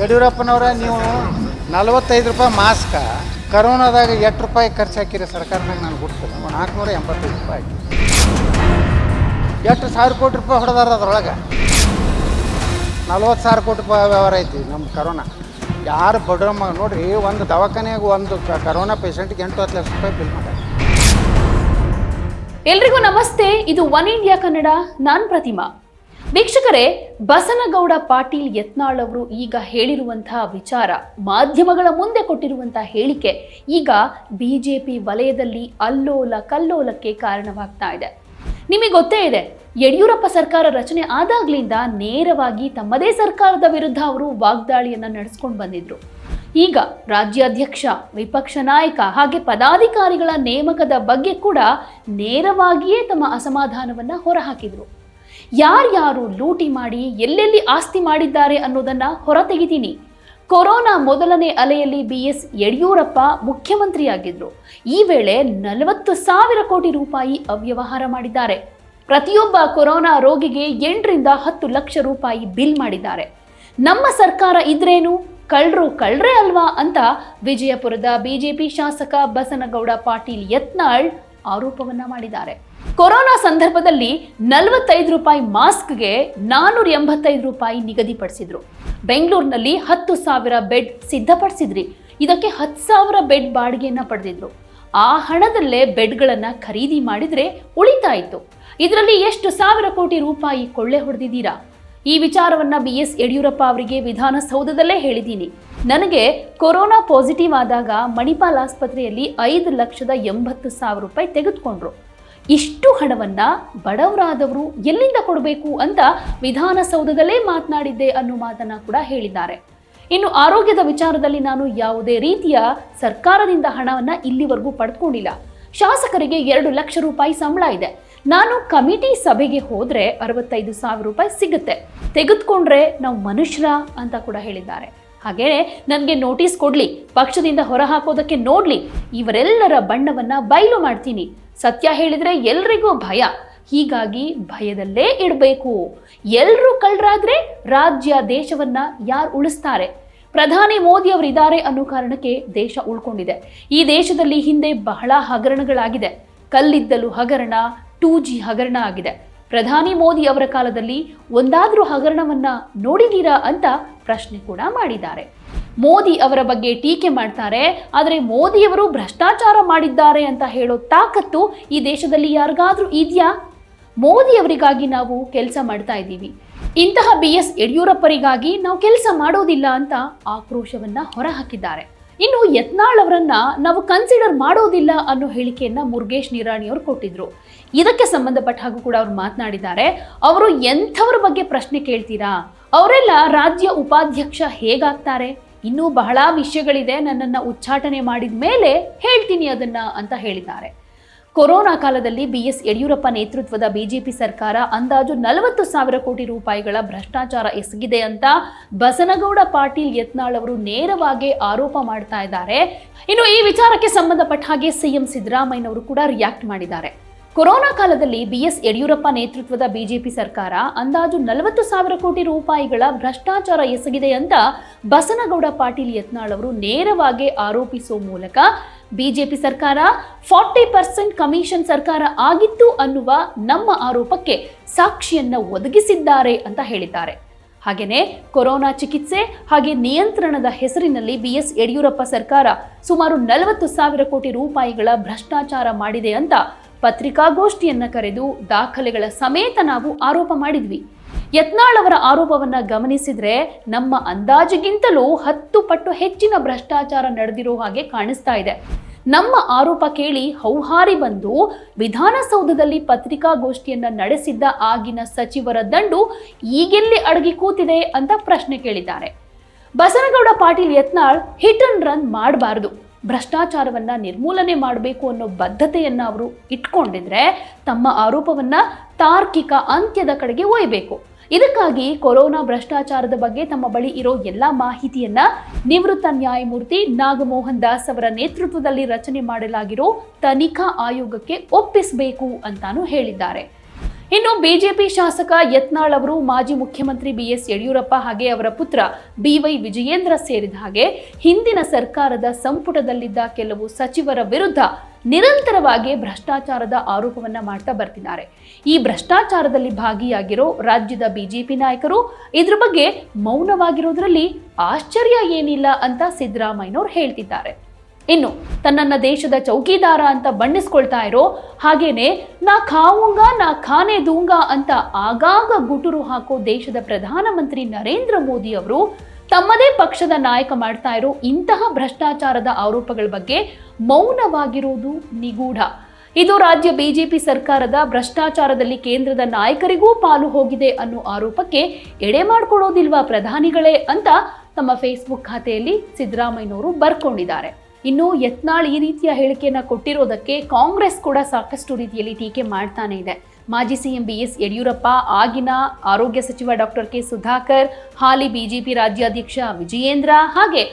ಯಡಿಯೂರಪ್ಪನವರ, ನೀವು ನಲವತ್ತೈದು ರೂಪಾಯಿ ಮಾಸ್ಕ, ಕರೋನಾದಾಗ ಎಷ್ಟು ರೂಪಾಯಿ ಖರ್ಚು ಹಾಕಿರಿ ಸರ್ಕಾರದಾಗ ನಾನು ಗೊತ್ತಿಲ್ಲ ನಾಲ್ಕುನೂರ ಎಂಬತ್ತೈದು ರೂಪಾಯಿ ಹಾಕಿ. ಎಷ್ಟು ಸಾವಿರ ಕೋಟಿ ರೂಪಾಯಿ ಹೊಡೆದಾರ ಅದ್ರೊಳಗೆ? ನಲ್ವತ್ತು ಸಾವಿರ ಕೋಟಿ ರೂಪಾಯಿ ವ್ಯವಹಾರ ಐತಿ ನಮ್ಮ ಕರೋನಾ. ಯಾರು ಬಡ್ರ ಮಗ, ನೋಡ್ರಿ, ಒಂದು ದವಾಖಾನೆಯಾಗ ಒಂದು ಕರೋನಾ ಪೇಷಂಟ್ಗೆ ಎಂಟು ಹತ್ತು ಲಕ್ಷ ರೂಪಾಯಿ ಬಿಲ್ ಮಾಡ್ಯಾರ ಎಲ್ರಿಗೂ ನಮಸ್ತೆ, ಇದು ಒನ್ ಇಂಡಿಯಾ ಕನ್ನಡ, ನಾನ್ ಪ್ರತಿಮಾ. ವೀಕ್ಷಕರೇ, ಬಸನಗೌಡ ಪಾಟೀಲ್ ಯತ್ನಾಳ್ ಅವರು ಈಗ ಹೇಳಿರುವಂತಹ ವಿಚಾರ, ಮಾಧ್ಯಮಗಳ ಮುಂದೆ ಕೊಟ್ಟಿರುವಂತಹ ಹೇಳಿಕೆ ಈಗ ಬಿಜೆಪಿ ವಲಯದಲ್ಲಿ ಅಲ್ಲೋಲ ಕಲ್ಲೋಲಕ್ಕೆ ಕಾರಣವಾಗ್ತಾ ಇದೆ. ನಿಮಗೆ ಗೊತ್ತೇ ಇದೆ, ಯಡಿಯೂರಪ್ಪ ಸರ್ಕಾರ ರಚನೆ ಆದಾಗ್ಲಿಂದ ನೇರವಾಗಿ ತಮ್ಮದೇ ಸರ್ಕಾರದ ವಿರುದ್ಧ ಅವರು ವಾಗ್ದಾಳಿಯನ್ನ ನಡೆಸ್ಕೊಂಡು ಬಂದಿದ್ರು. ಈಗ ರಾಜ್ಯಾಧ್ಯಕ್ಷ, ವಿಪಕ್ಷ ನಾಯಕ ಹಾಗೆ ಪದಾಧಿಕಾರಿಗಳ ನೇಮಕದ ಬಗ್ಗೆ ಕೂಡ ನೇರವಾಗಿಯೇ ತಮ್ಮ ಅಸಮಾಧಾನವನ್ನ ಹೊರಹಾಕಿದ್ರು. ಯಾರ್ಯಾರು ಲೂಟಿ ಮಾಡಿ ಎಲ್ಲೆಲ್ಲಿ ಆಸ್ತಿ ಮಾಡಿದ್ದಾರೆ ಅನ್ನೋದನ್ನ ಹೊರತೆಗಿತೀನಿ ಕೊರೋನಾ ಮೊದಲನೇ ಅಲೆಯಲ್ಲಿ ಬಿ ಎಸ್ ಯಡಿಯೂರಪ್ಪ ಮುಖ್ಯಮಂತ್ರಿಯಾಗಿದ್ರು. ಈ ವೇಳೆ ನಲವತ್ತು ಸಾವಿರ ಕೋಟಿ ರೂಪಾಯಿ ಅವ್ಯವಹಾರ ಮಾಡಿದ್ದಾರೆ. ಪ್ರತಿಯೊಬ್ಬ ಕೊರೋನಾ ರೋಗಿಗೆ ಎಂಟರಿಂದ ಹತ್ತು ಲಕ್ಷ ರೂಪಾಯಿ ಬಿಲ್ ಮಾಡಿದ್ದಾರೆ. ನಮ್ಮ ಸರ್ಕಾರ ಇದ್ರೇನು? ಕಳ್ರು ಕಳ್ರೆ ಅಲ್ವಾ ಅಂತ ವಿಜಯಪುರದ ಬಿಜೆಪಿ ಶಾಸಕ ಬಸನಗೌಡ ಪಾಟೀಲ್ ಯತ್ನಾಳ್ ಆರೋಪವನ್ನ ಮಾಡಿದ್ದಾರೆ. ಕೊರೋನಾ ಸಂದರ್ಭದಲ್ಲಿ ನಲವತ್ತೈದು ರೂಪಾಯಿ ಮಾಸ್ಕ್ಗೆ ನಾನೂರ ಎಂಬತ್ತೈದು ರೂಪಾಯಿ ನಿಗದಿಪಡಿಸಿದ್ರು ಬೆಂಗಳೂರಿನಲ್ಲಿ ಹತ್ತು ಸಾವಿರ ಬೆಡ್ ಸಿದ್ಧಪಡಿಸಿದ್ರಿ. ಇದಕ್ಕೆ ಹತ್ತು ಸಾವಿರ ಬೆಡ್ ಬಾಡಿಗೆಯನ್ನ ಪಡೆದಿದ್ರು. ಆ ಹಣದಲ್ಲೇ ಬೆಡ್ಗಳನ್ನು ಖರೀದಿ ಮಾಡಿದರೆ ಉಳಿತಾಯಿತು ಇದರಲ್ಲಿ ಎಷ್ಟು ಸಾವಿರ ಕೋಟಿ ರೂಪಾಯಿ ಕೊಳ್ಳೆ ಹೊಡೆದಿದ್ದೀರಾ? ಈ ವಿಚಾರವನ್ನ ಬಿ ಎಸ್ ಯಡಿಯೂರಪ್ಪ ಅವರಿಗೆ ವಿಧಾನಸೌಧದಲ್ಲೇ ಹೇಳಿದ್ದೀನಿ. ನನಗೆ ಕೊರೋನಾ ಪಾಸಿಟಿವ್ ಆದಾಗ ಮಣಿಪಾಲ್ ಆಸ್ಪತ್ರೆಯಲ್ಲಿ ಐದು ಲಕ್ಷದ ಎಂಬತ್ತು ಸಾವಿರ ರೂಪಾಯಿ ತೆಗೆದುಕೊಂಡ್ರು. ಇಷ್ಟು ಹಣವನ್ನ ಬಡವರಾದವರು ಎಲ್ಲಿಂದ ಕೊಡಬೇಕು ಅಂತ ವಿಧಾನಸೌಧದಲ್ಲೇ ಮಾತನಾಡಿದ್ದೆ ಅನ್ನೋ ಮಾತನ್ನ ಕೂಡ ಹೇಳಿದ್ದಾರೆ. ಇನ್ನು ಆರೋಗ್ಯದ ವಿಚಾರದಲ್ಲಿ ನಾನು ಯಾವುದೇ ರೀತಿಯ ಸರ್ಕಾರದಿಂದ ಹಣವನ್ನ ಇಲ್ಲಿವರೆಗೂ ಪಡೆದುಕೊಂಡಿಲ್ಲ ಶಾಸಕರಿಗೆ ಎರಡು ಲಕ್ಷ ರೂಪಾಯಿ ಸಂಬಳ ಇದೆ. ನಾನು ಕಮಿಟಿ ಸಭೆಗೆ ಹೋದ್ರೆ ಅರವತ್ತೈದು ಸಾವಿರ ರೂಪಾಯಿ ಸಿಗುತ್ತೆ. ತೆಗೆದುಕೊಂಡ್ರೆ ನಾವು ಮನುಷ್ಯರ ಅಂತ ಕೂಡ ಹೇಳಿದ್ದಾರೆ. ಹಾಗೇನೆ ನನಗೆ ನೋಟಿಸ್ ಕೊಡಲಿ, ಪಕ್ಷದಿಂದ ಹೊರ ಹಾಕೋದಕ್ಕೆ ನೋಡ್ಲಿ, ಇವರೆಲ್ಲರ ಬಣ್ಣವನ್ನು ಬಯಲು ಮಾಡ್ತೀನಿ. ಸತ್ಯ ಹೇಳಿದರೆ ಎಲ್ರಿಗೂ ಭಯ. ಹೀಗಾಗಿ ಭಯದಲ್ಲೇ ಇಡಬೇಕು. ಎಲ್ಲರೂ ಕಳ್ಳರಾದರೆ ರಾಜ್ಯ ದೇಶವನ್ನು ಯಾರು ಉಳಿಸ್ತಾರೆ? ಪ್ರಧಾನಿ ಮೋದಿ ಅವರು ಇದ್ದಾರೆ ಅನ್ನೋ ಕಾರಣಕ್ಕೆ ದೇಶ ಉಳ್ಕೊಂಡಿದೆ. ಈ ದೇಶದಲ್ಲಿ ಹಿಂದೆ ಬಹಳ ಹಗರಣಗಳಾಗಿದೆ. ಕಲ್ಲಿದ್ದಲು ಹಗರಣ ಟೂ ಜಿ ಹಗರಣ ಆಗಿದೆ. ಪ್ರಧಾನಿ ಮೋದಿ ಅವರ ಕಾಲದಲ್ಲಿ ಒಂದಾದರೂ ಹಗರಣವನ್ನ ನೋಡಿದೀರಾ ಅಂತ ಪ್ರಶ್ನೆ ಕೂಡ ಮಾಡಿದ್ದಾರೆ. ಮೋದಿ ಅವರ ಬಗ್ಗೆ ಟೀಕೆ ಮಾಡ್ತಾರೆ, ಆದರೆ ಮೋದಿಯವರು ಭ್ರಷ್ಟಾಚಾರ ಮಾಡಿದ್ದಾರೆ ಅಂತ ಹೇಳೋ ತಾಕತ್ತು ಈ ದೇಶದಲ್ಲಿ ಯಾರಿಗಾದ್ರೂ ಇದೆಯಾ? ಮೋದಿ ಅವರಿಗಾಗಿ ನಾವು ಕೆಲಸ ಮಾಡ್ತಾ ಇದ್ದೀವಿ. ಇಂತಹ ಬಿ ಎಸ್ ಯಡಿಯೂರಪ್ಪರಿಗಾಗಿ ನಾವು ಕೆಲಸ ಮಾಡೋದಿಲ್ಲ ಅಂತ ಆಕ್ರೋಶವನ್ನ ಹೊರಹಾಕಿದ್ದಾರೆ. ಇನ್ನು ಯತ್ನಾಳ್ ಅವರನ್ನ ನಾವು ಕನ್ಸಿಡರ್ ಮಾಡೋದಿಲ್ಲ ಅನ್ನೋ ಹೇಳಿಕೆಯನ್ನ ಮುರುಗೇಶ್ ನಿರಾಣಿ ಅವರು ಕೊಟ್ಟಿದ್ರು. ಇದಕ್ಕೆ ಸಂಬಂಧಪಟ್ಟ ಹಾಗೂ ಕೂಡ ಅವರು ಮಾತನಾಡಿದ್ದಾರೆ. ಅವರು ಎಂಥವ್ರ ಬಗ್ಗೆ ಪ್ರಶ್ನೆ ಕೇಳ್ತೀರಾ? ಅವರೆಲ್ಲ ರಾಜ್ಯ ಉಪಾಧ್ಯಕ್ಷ ಹೇಗಾಗ್ತಾರೆ? ಇನ್ನೂ ಬಹಳ ವಿಷಯಗಳಿದೆ ನನ್ನನ್ನು ಉಚ್ಚಾಟನೆ ಮಾಡಿದ ಮೇಲೆ ಹೇಳ್ತೀನಿ ಅದನ್ನ ಅಂತ ಹೇಳಿದ್ದಾರೆ. ಕೊರೋನಾ ಕಾಲದಲ್ಲಿ ಬಿಎಸ್ ಯಡಿಯೂರಪ್ಪ ನೇತೃತ್ವದ ಬಿಜೆಪಿ ಸರ್ಕಾರ ಅಂದಾಜು ನಲವತ್ತು ಸಾವಿರ ಕೋಟಿ ರೂಪಾಯಿಗಳ ಭ್ರಷ್ಟಾಚಾರ ಎಸಗಿದೆ ಅಂತ ಬಸನಗೌಡ ಪಾಟೀಲ್ ಯತ್ನಾಳ್ ಅವರು ನೇರವಾಗಿ ಆರೋಪ ಮಾಡ್ತಾ ಇದ್ದಾರೆ. ಇನ್ನು ಈ ವಿಚಾರಕ್ಕೆ ಸಂಬಂಧಪಟ್ಟ ಹಾಗೆ ಸಿಎಂ ಸಿದ್ದರಾಮಯ್ಯನವರು ಕೂಡ ರಿಯಾಕ್ಟ್ ಮಾಡಿದ್ದಾರೆ. ಕೊರೋನಾ ಕಾಲದಲ್ಲಿ ಬಿಎಸ್ ಯಡಿಯೂರಪ್ಪ ನೇತೃತ್ವದ ಬಿಜೆಪಿ ಸರ್ಕಾರ ಅಂದಾಜು ನಲವತ್ತು ಸಾವಿರ ಕೋಟಿ ರೂಪಾಯಿಗಳ ಭ್ರಷ್ಟಾಚಾರ ಎಸಗಿದೆ ಅಂತ ಬಸನಗೌಡ ಪಾಟೀಲ್ ಯತ್ನಾಳ್ ಅವರು ನೇರವಾಗಿ ಆರೋಪಿಸುವ ಮೂಲಕ ಬಿಜೆಪಿ ಸರ್ಕಾರ ಫಾರ್ಟಿ ಪರ್ಸೆಂಟ್ ಕಮಿಷನ್ ಸರ್ಕಾರ ಆಗಿತ್ತು ಅನ್ನುವ ನಮ್ಮ ಆರೋಪಕ್ಕೆ ಸಾಕ್ಷಿಯನ್ನ ಒದಗಿಸಿದ್ದಾರೆ ಅಂತ ಹೇಳಿದ್ದಾರೆ. ಹಾಗೆಯೇ ಕೊರೋನಾ ಚಿಕಿತ್ಸೆ ಹಾಗೆ ನಿಯಂತ್ರಣದ ಹೆಸರಿನಲ್ಲಿ ಬಿ ಎಸ್ ಯಡಿಯೂರಪ್ಪ ಸರ್ಕಾರ ಸುಮಾರು ನಲವತ್ತು ಸಾವಿರ ಕೋಟಿ ರೂಪಾಯಿಗಳ ಭ್ರಷ್ಟಾಚಾರ ಮಾಡಿದೆ ಅಂತ ಪತ್ರಿಕಾಗೋಷ್ಠಿಯನ್ನ ಕರೆದು ದಾಖಲೆಗಳ ಸಮೇತ ನಾವು ಆರೋಪ ಮಾಡಿದ್ವಿ. ಯತ್ನಾಳ್ ಅವರ ಆರೋಪವನ್ನ ಗಮನಿಸಿದ್ರೆ ನಮ್ಮ ಅಂದಾಜಿಗಿಂತಲೂ ಹತ್ತು ಪಟ್ಟು ಹೆಚ್ಚಿನ ಭ್ರಷ್ಟಾಚಾರ ನಡೆದಿರೋ ಹಾಗೆ ಕಾಣಿಸ್ತಾ ಇದೆ. ನಮ್ಮ ಆರೋಪ ಕೇಳಿ ಹೌಹಾರಿ ಬಂದು ವಿಧಾನಸೌಧದಲ್ಲಿ ಪತ್ರಿಕಾಗೋಷ್ಠಿಯನ್ನ ನಡೆಸಿದ್ದ ಆಗಿನ ಸಚಿವರ ದಂಡು ಈಗೆಲ್ಲಿ ಅಡಗಿ ಕೂತಿದೆ ಅಂತ ಪ್ರಶ್ನೆ ಕೇಳಿದ್ದಾರೆ. Basanagouda Patil Yatnal hit and run ಮಾಡಬಾರದು. ಭ್ರಷ್ಟಾಚಾರವನ್ನ ನಿರ್ಮೂಲನೆ ಮಾಡಬೇಕು ಅನ್ನೋ ಬದ್ಧತೆಯನ್ನ ಅವರು ಇಟ್ಕೊಂಡಿದ್ರೆ ತಮ್ಮ ಆರೋಪವನ್ನ ತಾರ್ಕಿಕ ಅಂತ್ಯದ ಕಡೆಗೆ ಒಯ್ಯಬೇಕು ಇದಕ್ಕಾಗಿ ಕೊರೋನಾ ಭ್ರಷ್ಟಾಚಾರದ ಬಗ್ಗೆ ತಮ್ಮ ಬಳಿ ಇರೋ ಎಲ್ಲಾ ಮಾಹಿತಿಯನ್ನ ನಿವೃತ್ತ ನ್ಯಾಯಮೂರ್ತಿ ನಾಗಮೋಹನ್ ದಾಸ್ ಅವರ ನೇತೃತ್ವದಲ್ಲಿ ರಚನೆ ಮಾಡಲಾಗಿರೋ ತನಿಖಾ ಆಯೋಗಕ್ಕೆ ಒಪ್ಪಿಸಬೇಕು ಅಂತಾನು ಹೇಳಿದ್ದಾರೆ. ಇನ್ನು ಬಿಜೆಪಿ ಶಾಸಕ ಯತ್ನಾಳ್ ಅವರು, ಮಾಜಿ ಮುಖ್ಯಮಂತ್ರಿ ಬಿ ಎಸ್ ಯಡಿಯೂರಪ್ಪ ಹಾಗೆ ಅವರ ಪುತ್ರ ಬಿ ವೈ ವಿಜಯೇಂದ್ರ ಸೇರಿದ ಹಾಗೆ ಹಿಂದಿನ ಸರ್ಕಾರದ ಸಂಪುಟದಲ್ಲಿದ್ದ ಕೆಲವು ಸಚಿವರ ವಿರುದ್ಧ ನಿರಂತರವಾಗಿ ಭ್ರಷ್ಟಾಚಾರದ ಆರೋಪವನ್ನ ಮಾಡ್ತಾ ಬರ್ತಿದ್ದಾರೆ. ಈ ಭ್ರಷ್ಟಾಚಾರದಲ್ಲಿ ಭಾಗಿಯಾಗಿರೋ ರಾಜ್ಯದ ಬಿಜೆಪಿ ನಾಯಕರು ಇದ್ರ ಬಗ್ಗೆ ಮೌನವಾಗಿರೋದ್ರಲ್ಲಿ ಆಶ್ಚರ್ಯ ಏನಿಲ್ಲ ಅಂತ ಸಿದ್ದರಾಮಯ್ಯನವ್ರು ಹೇಳ್ತಿದ್ದಾರೆ. ಇನ್ನು ತನ್ನನ್ನ ದೇಶದ ಚೌಕಿದಾರ ಅಂತ ಬಣ್ಣಿಸ್ಕೊಳ್ತಾ ಇರೋ ಹಾಗೇನೆ ನಾ ಖಾವುಂಗ, ನಾ ಖಾನೆ ದೂಂಗ ಅಂತ ಆಗಾಗ ಗುಟುರು ಹಾಕೋ ದೇಶದ ಪ್ರಧಾನಮಂತ್ರಿ ನರೇಂದ್ರ ಮೋದಿ ಅವರು ತಮ್ಮದೇ ಪಕ್ಷದ ನಾಯಕ ಮಾಡ್ತಾ ಇರೋ ಇಂತಹ ಭ್ರಷ್ಟಾಚಾರದ ಆರೋಪಗಳ ಬಗ್ಗೆ ಮೌನವಾಗಿರುವುದು ನಿಗೂಢ. ಇದು ರಾಜ್ಯ ಬಿಜೆಪಿ ಸರ್ಕಾರದ ಭ್ರಷ್ಟಾಚಾರದಲ್ಲಿ ಕೇಂದ್ರದ ನಾಯಕರಿಗೂ ಪಾಲು ಹೋಗಿದೆ ಅನ್ನೋ ಆರೋಪಕ್ಕೆ ಎಡೆ ಮಾಡಿಕೊಡೋದಿಲ್ವಾ ಪ್ರಧಾನಿಗಳೇ ಅಂತ ತಮ್ಮ ಫೇಸ್ಬುಕ್ ಖಾತೆಯಲ್ಲಿ ಸಿದ್ದರಾಮಯ್ಯನವರು ಬರ್ಕೊಂಡಿದ್ದಾರೆ. ಇನ್ನು ಯತ್ನಾಳ್ ಈ ರೀತಿಯ ಹೇಳಿಕೆಯನ್ನು ಕೊಟ್ಟಿರೋದಕ್ಕೆ ಕಾಂಗ್ರೆಸ್ ಕೂಡ ಸಾಕಷ್ಟು ರೀತಿಯಲ್ಲಿ ಟೀಕೆ ಮಾಡ್ತಾನೆ ಇದೆ. ಮಾಜಿ ಸಿಎಂ ಬಿ ಎಸ್ ಯಡಿಯೂರಪ್ಪ, ಆಗಿನ ಆರೋಗ್ಯ ಸಚಿವ ಡಾಕ್ಟರ್ ಕೆ ಸುಧಾಕರ್, ಹಾಲಿ ಬಿಜೆಪಿ ರಾಜ್ಯಾಧ್ಯಕ್ಷ ವಿಜಯೇಂದ್ರ ಹಾಗೆ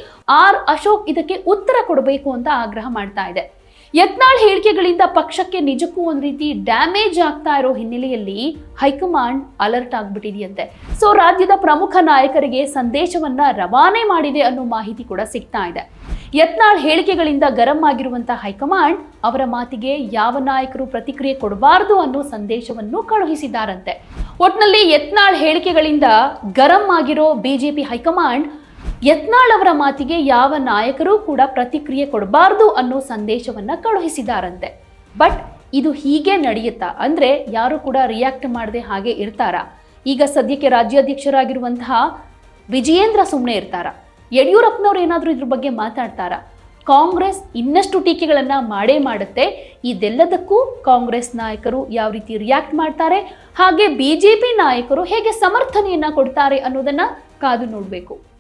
ಆರ್ ಅಶೋಕ್ ಇದಕ್ಕೆ ಉತ್ತರ ಕೊಡಬೇಕು ಅಂತ ಆಗ್ರಹ ಮಾಡ್ತಾ ಇದೆ. ಯತ್ನಾಳ್ ಹೇಳಿಕೆಗಳಿಂದ ಪಕ್ಷಕ್ಕೆ ನಿಜಕ್ಕೂ ಒಂದು ರೀತಿ ಡ್ಯಾಮೇಜ್ ಆಗ್ತಾ ಇರೋ ಹಿನ್ನೆಲೆಯಲ್ಲಿ ಹೈಕಮಾಂಡ್ ಅಲರ್ಟ್ ಆಗ್ಬಿಟ್ಟಿದೆಯಂತೆ. ಸೊ ರಾಜ್ಯದ ಪ್ರಮುಖ ನಾಯಕರಿಗೆ ಸಂದೇಶವನ್ನ ರವಾನೆ ಮಾಡಿದೆ ಅನ್ನೋ ಮಾಹಿತಿ ಕೂಡ ಸಿಗ್ತಾ ಇದೆ. ಯತ್ನಾಳ್ ಹೇಳಿಕೆಗಳಿಂದ ಗರಂ ಆಗಿರುವಂತಹ ಹೈಕಮಾಂಡ್ ಅವರ ಮಾತಿಗೆ ಯಾವ ನಾಯಕರು ಪ್ರತಿಕ್ರಿಯೆ ಕೊಡಬಾರದು ಅನ್ನೋ ಸಂದೇಶವನ್ನು ಕಳುಹಿಸಿದ್ದಾರಂತೆ. ಒಟ್ನಲ್ಲಿ ಯತ್ನಾಳ್ ಹೇಳಿಕೆಗಳಿಂದ ಗರಂ ಆಗಿರೋ ಬಿಜೆಪಿ ಹೈಕಮಾಂಡ್ ಯತ್ನಾಳ್ ಅವರ ಮಾತಿಗೆ ಯಾವ ನಾಯಕರೂ ಕೂಡ ಪ್ರತಿಕ್ರಿಯೆ ಕೊಡಬಾರದು ಅನ್ನೋ ಸಂದೇಶವನ್ನ ಕಳುಹಿಸಿದಾರಂತೆ ಬಟ್ ಇದು ಹೀಗೆ ನಡೆಯುತ್ತಾ? ಅಂದ್ರೆ ಯಾರು ಕೂಡ ರಿಯಾಕ್ಟ್ ಮಾಡದೆ ಹಾಗೆ ಇರ್ತಾರಾ? ಈಗ ಸದ್ಯಕ್ಕೆ ರಾಜ್ಯಾಧ್ಯಕ್ಷರಾಗಿರುವಂತಹ ವಿಜಯೇಂದ್ರ ಸುಮ್ಮನೆ ಇರ್ತಾರ? ಯಡಿಯೂರಪ್ಪನವ್ರು ಏನಾದರೂ ಇದ್ರ ಬಗ್ಗೆ ಮಾತಾಡ್ತಾರಾ? ಕಾಂಗ್ರೆಸ್ ಇನ್ನಷ್ಟು ಟೀಕೆಗಳನ್ನು ಮಾಡೇ ಮಾಡುತ್ತೆ. ಇದೆಲ್ಲದಕ್ಕೂ ಕಾಂಗ್ರೆಸ್ ನಾಯಕರು ಯಾವ ರೀತಿ ರಿಯಾಕ್ಟ್ ಮಾಡ್ತಾರೆ? ಹಾಗೆ ಬಿಜೆಪಿ ನಾಯಕರು ಹೇಗೆ ಸಮರ್ಥನೆಯನ್ನ ಕೊಡ್ತಾರೆ ಅನ್ನೋದನ್ನ ಕಾದು ನೋಡಬೇಕು.